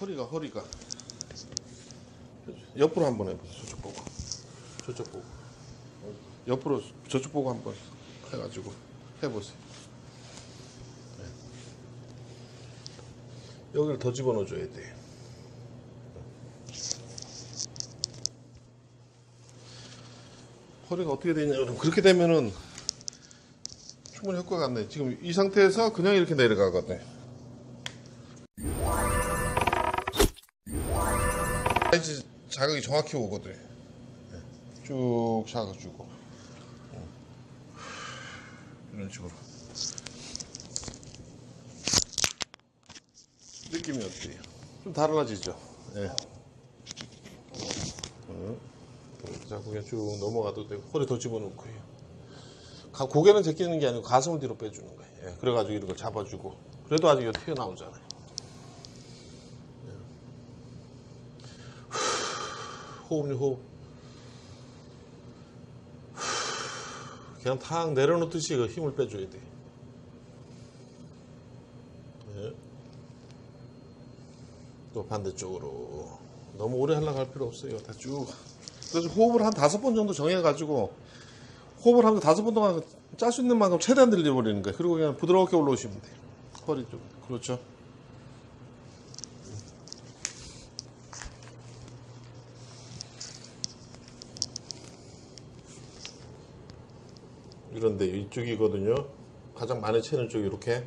허리가 허리가 옆으로 한번 해보세요 저쪽 보고 저쪽 보고 옆으로 저쪽 보고 한번 해가지고 해보세요 네. 여기를 더 집어넣어 줘야 돼 허리가 어떻게 되냐면 그렇게 되면은 충분히 효과가 안 나. 지금 이 상태에서 그냥 이렇게 내려가거든. 이 자극이 정확히 오거든. 네. 쭉 자극 주고. 어. 이런 식으로. 느낌이 어때요? 좀 달라지죠? 예. 어. 자, 그냥 쭉 넘어가도 되고, 허리 더 집어넣고요. 가- 고개는 제끼는 게 아니고 가슴을 뒤로 빼주는 거예요. 예, 그래가지고 이렇게 잡아주고. 그래도 아직 이거 튀어나오잖아요. 예. 호흡요, 호흡. 그냥 탁 내려놓듯이 그 힘을 빼줘야 돼. 예. 또 반대쪽으로. 너무 오래 하려고 할 필요 없어요. 다 쭉. 그래서 호흡을 한 다섯 번 정도 정해가지고 호흡을 하면서 다섯 번 동안 짤 수 있는 만큼 최대한 늘려버리는 거예요. 그리고 그냥 부드럽게 올라오시면 돼요. 허리 쪽. 그렇죠. 이런데 이쪽이거든요. 가장 많이 채는 쪽이 이렇게.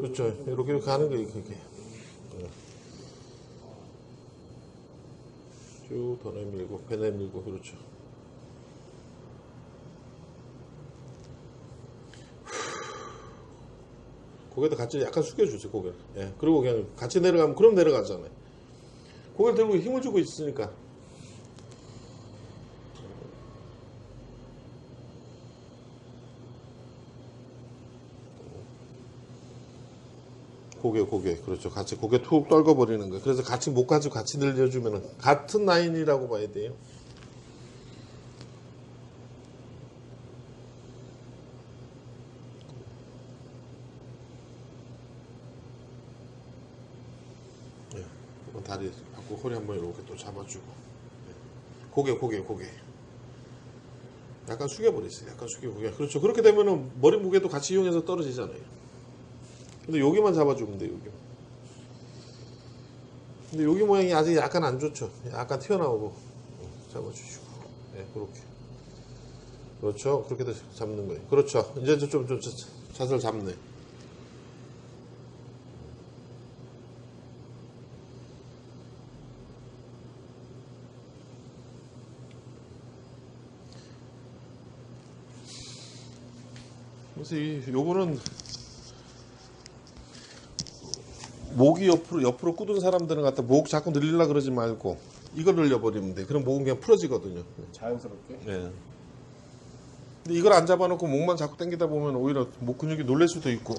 그렇죠. 이렇게 하는 거예요. 그게. 네. 쭉더 내밀고 배 내밀고 그렇죠. 고개도 같이 약간 숙여주세요 고개를. 예. 그리고 그냥 같이 내려가면 그럼 내려가잖아요. 고개를 들고 힘을 주고 있으니까. 고개 고개. 그렇죠. 같이 고개 툭 떨궈 버리는 거예요. 그래서 같이 목 가지고 같이 늘려주면은 같은 라인이라고 봐야 돼요. 예, 한번 다리 받고 허리 한번 이렇게 또 잡아주고. 예. 고개 고개 고개. 약간 숙여버리세요. 약간 숙여보게 그렇죠. 그렇게 되면은 머리 무게도 같이 이용해서 떨어지잖아요 근데 여기만 잡아주면 돼 여기. 근데 여기 모양이 아직 약간 안 좋죠. 약간 튀어나오고 어, 잡아주시고, 네 그렇게. 그렇죠. 그렇게 해서 잡는 거예요. 그렇죠. 이제 좀, 좀, 좀 자세를 잡네. 그래서 이 요거는 목이 옆으로 옆으로 굳은 사람들은 갖다 목 자꾸 늘리려 그러지 말고 이걸 늘려버리면 돼. 그럼 목은 그냥 풀어지거든요. 자연스럽게. 예. 근데 이걸 안 잡아놓고 목만 자꾸 당기다 보면 오히려 목 근육이 놀랄 수도 있고.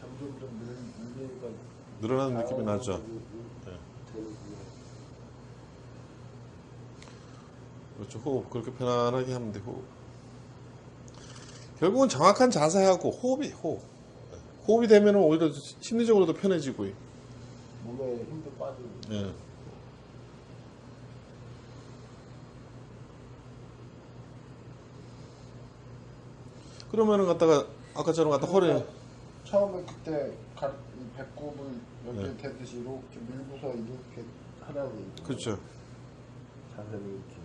점점 좀 늘- 늘리니까 늘어나는 느낌이 나죠. 되는 그렇죠. 호흡 그렇게 편안하게 하면 돼. 호흡. 결국은 정확한 자세하고 호흡이 호흡. 예. 호흡이 되면 오히려 심리적으로도 편해지고. 몸에 힘도 빠지고. 예. 그러면은 갖다가 아까처럼 갖다 허리 처음에 그때 가, 이 배꼽을 여기 네. 대듯이 이렇게 밀고서 이렇게 하라고. 그렇죠. 자세를 이렇게.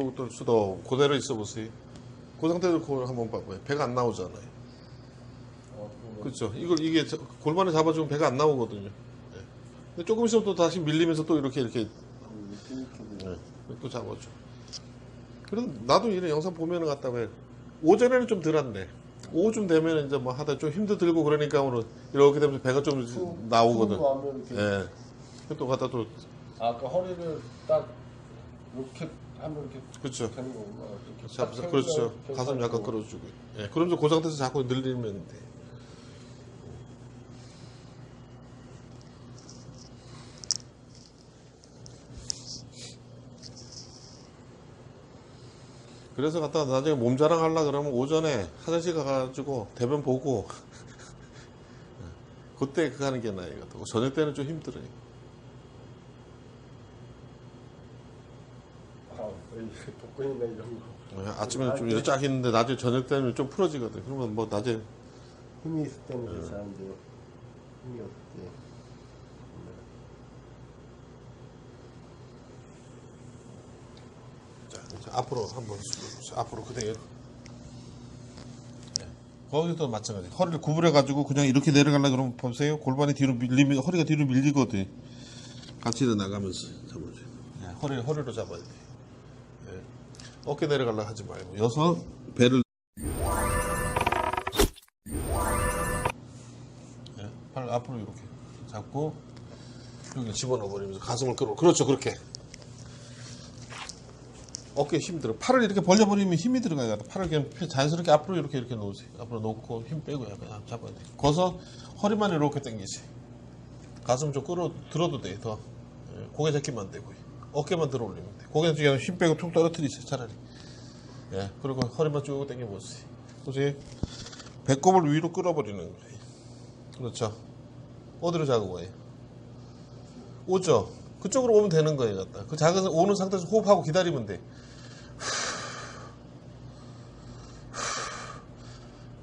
푹또 수도 그대로 있어 보세요. 그 상태로 그걸 한번 봐봐요. 배가 안 나오잖아요. 그렇죠. 이걸 이게 저- 골반을 잡아주면 배가 안 나오거든요. 예. 근데 조금 있으면 또 다시 밀리면서 또 이렇게 이렇게 예. 또 잡아줘. 그래도 나도 이런 영상 보면은 갔다 왜 오전에는 좀 덜한데 오후쯤 되면 이제 뭐 하다 좀 힘도 들고 그러니까 오늘 이렇게 되면 배가 좀 툭- 나오거든. 예. 또 갖다 또 아, 그 허리를 딱 이렇게 이렇게 그렇죠. 되는 거구나. 이렇게 자, 그렇죠. 계속 가슴 약간. 끌어주고. 예, 그러면서 그 상태에서 자꾸 늘리면 돼. 그래서 갖다가 나중에 몸 자랑하려 그러면 오전에 화장실 가가지고 대변 보고 그때 그 하는 게 나아요. 저녁 때는 좀 힘들어요. 아, 이 복근이나 이런 거 예, 아침에는 좀 이렇게 쫙 있는데 나중에 저녁 때는 좀 풀어지거든. 그러면 뭐 낮에 힘이 있을 때는 괜찮은데 힘이 없을 때. 자, 이제 앞으로 한번. 앞으로 그대로. 네. 거기도 마찬가지. 허리를 구부려 가지고 그냥 이렇게 내려가려 그러면 보세요. 골반이 뒤로 밀리면 허리가 뒤로 밀리거든. 같이 나가면서 잡아줘요. 네, 허리 허리로 잡아야 돼. 네. 어깨 내려가려 하지 말고 여섯 배를 네, 팔 앞으로 이렇게 잡고 여기 집어넣어 버리면서 가슴을 끌어. 그렇죠, 그렇게. 어깨에 힘 들어. 팔을 이렇게 벌려 버리면 힘이 들어가요. 팔을 그냥 자연스럽게 앞으로 이렇게 이렇게 놓으세요. 앞으로 놓고 힘 빼고 약간 잡아야 돼. 거서 허리만 이렇게 당기지. 가슴 좀 끌어 들어도 돼. 더 예, 고개 잡기만 되고 어깨만 들어 올리면 돼. 고개 그냥 힘 빼고 툭 떨어뜨리세요. 차라리. 예. 그리고 허리만 쭉 당겨 보세요. 보세요. 배꼽을 위로 끌어버리는 거예요. 그렇죠. 어디로 작은 거예요? 오죠. 그쪽으로 오면 되는 거예요. 갖다. 그 작은 오는 상태에서 호흡하고 기다리면 돼.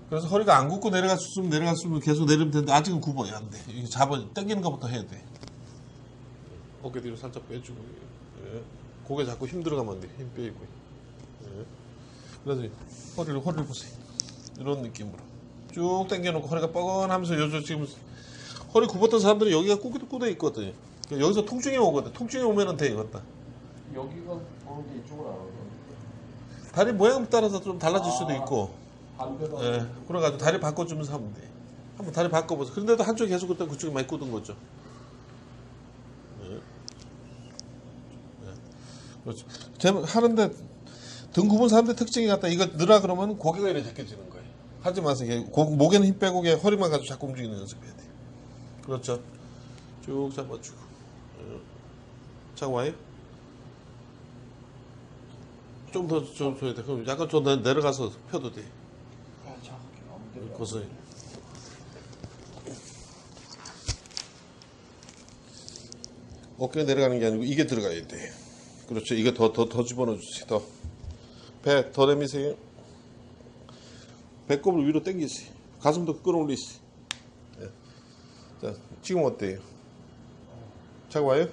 그래서 허리가 안 굽고 내려갔으면 내려갔으면 계속 내리면 되는데 아직은 굽어야 안 돼. 이게 잡아 당기는 것부터 해야 돼. 어깨 뒤로 살짝 빼주고 예. 고개 자꾸 힘 들어가면 안 돼. 힘 빼고. 예. 그래서 허리를 허리를 보세요. 이런 느낌으로 쭉 당겨놓고 허리가 뻐근하면서 요즘 지금 허리 굽었던 사람들은 여기가 꾸기도 꾸져 있거든. 여기서 통증이 오거든. 통증이 오면은 돼 이것다. 여기가 보는데 이쪽은 안 오네. 다리 모양 따라서 좀 달라질 수도 아. 있고. 반대로 예, 그래가지고 다리 바꿔주면서 하면 돼. 한번 다리 바꿔보세요. 그런데도 한쪽이 계속 그때 그쪽이 많이 굳은 거죠. 예. 예. 그렇죠. 제 하는데 등 굽은 사람들 특징이 같다. 이거 넣으라 그러면 고개가 이렇게 제껴지는 거예요. 하지 마세요. 고- 목에는 힘 빼고 그냥 허리만 가지고 자꾸 움직이는 연습해야 돼. 그렇죠. 쭉 잡아주고. 예. 자, 와요. 좀 더, 좀 줘야 돼. 그럼 약간 좀 내- 내려가서 펴도 돼. 안 돼. 거서요. 어깨 내려가는 게 아니고 이게 들어가야 돼. 그렇죠. 이거 더 더 더 집어넣어 주세요. 더. 배 더 내미세요. 배꼽을 위로 당기세요. 가슴도 끌어올리세요. 예. 자, 지금 어때요? 자, 와요?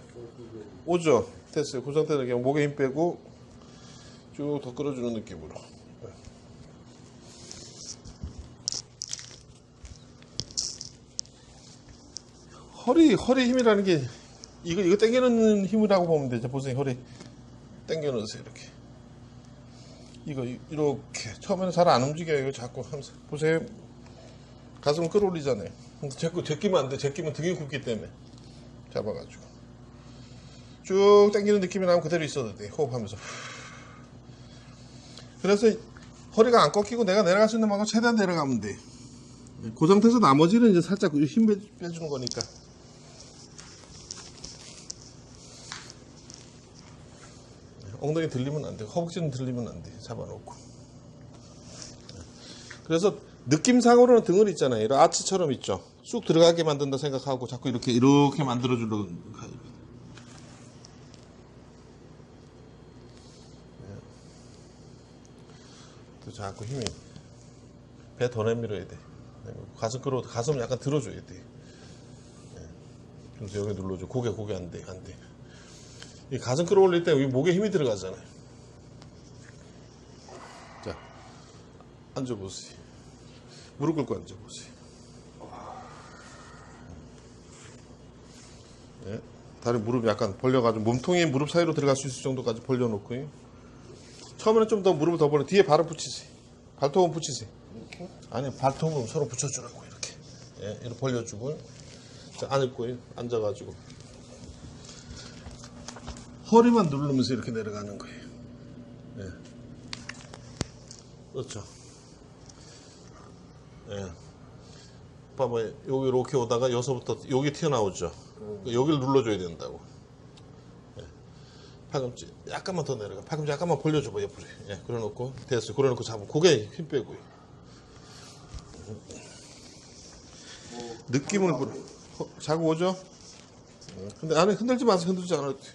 오죠? 됐어요. 그 상태에서 그냥 목에 힘 빼고 쭉 더 끌어주는 느낌으로. 허리 허리 힘이라는 게 이거 이거 당기는 힘이라고 보면 되죠. 보세요 허리 당겨 놓으세요 이렇게. 이거 이- 이렇게 처음에는 잘 안 움직여요. 이거 자꾸 하면서 보세요. 가슴을 끌어올리잖아요. 자꾸 제끼면 안 돼. 제끼면 등이 굽기 때문에 잡아가지고 쭉 당기는 느낌이 나면 그대로 있어도 돼. 호흡하면서. 그래서 허리가 안 꺾이고 내가 내려갈 수 있는 만큼 최대한 내려가면 돼. 그 상태에서 나머지는 이제 살짝 힘 빼- 빼주는 거니까. 엉덩이 들리면 안 돼. 허벅지는 들리면 안 돼. 잡아놓고. 그래서 느낌상으로는 등을 있잖아요. 이런 아치처럼 있죠. 쑥 들어가게 만든다 생각하고 자꾸 이렇게 이렇게 만들어 주려고. 가요. 또 자꾸 힘이 배 더 내밀어야 돼. 가슴 끌어 가슴 약간 들어줘야 돼. 예. 그래서 여기 눌러줘. 고개 고개 안 돼, 안 돼. 이 가슴 끌어올릴 때 여기 목에 힘이 들어가잖아요. 자, 앉아보세요. 무릎 꿇고 앉아보세요. 예. 다리 무릎 약간 벌려가지고 몸통이 무릎 사이로 들어갈 수 있을 정도까지 벌려놓고요. 처음에는 좀 더 무릎을 더 벌려 뒤에 발을 붙이세요. 발톱은 붙이세요. 이렇게? 아니 발톱은 서로 붙여주라고 이렇게 예, 이렇게 벌려주고 자 앉고요 앉아가지고 허리만 누르면서 이렇게 내려가는 거예요 예. 그렇죠. 예. 봐봐, 여기 이렇게 오다가 여기서부터 여기 튀어나오죠. 여기를 눌러줘야 된다고. 예. 팔꿈치 약간만 더 내려가. 팔꿈치 약간만 벌려줘봐 옆으로. 예, 그래놓고 됐어요. 그래놓고 잡고 고개 힘 빼고요. 느낌을 보러 어, 자고 오죠? 어, 근데 안에 흔들지 마세요. 흔들지 않아도 돼요.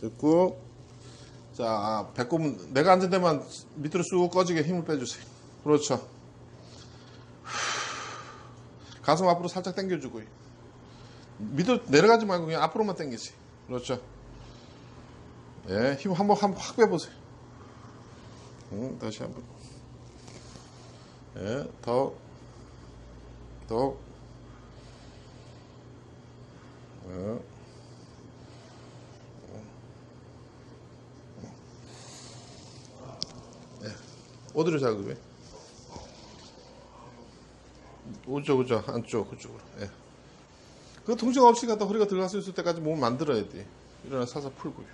됐고 자 배꼽 내가 앉은 데만 밑으로 쑥 꺼지게 힘을 빼주세요. 그렇죠. 가슴 앞으로 살짝 당겨주고 밑으로 내려가지 말고 그냥 앞으로만 당기지. 그렇죠. 예, 힘 한번 한번 확 빼보세요. 응, 다시 한번. 예, 더, 더. 예. 어디로 자극해? 오죠, 오죠. 안쪽, 그쪽으로. 예. 그 통증 없이 갔다 허리가 들어갈 수 있을 때까지 몸을 만들어야 돼. 일어나 살살 풀고요.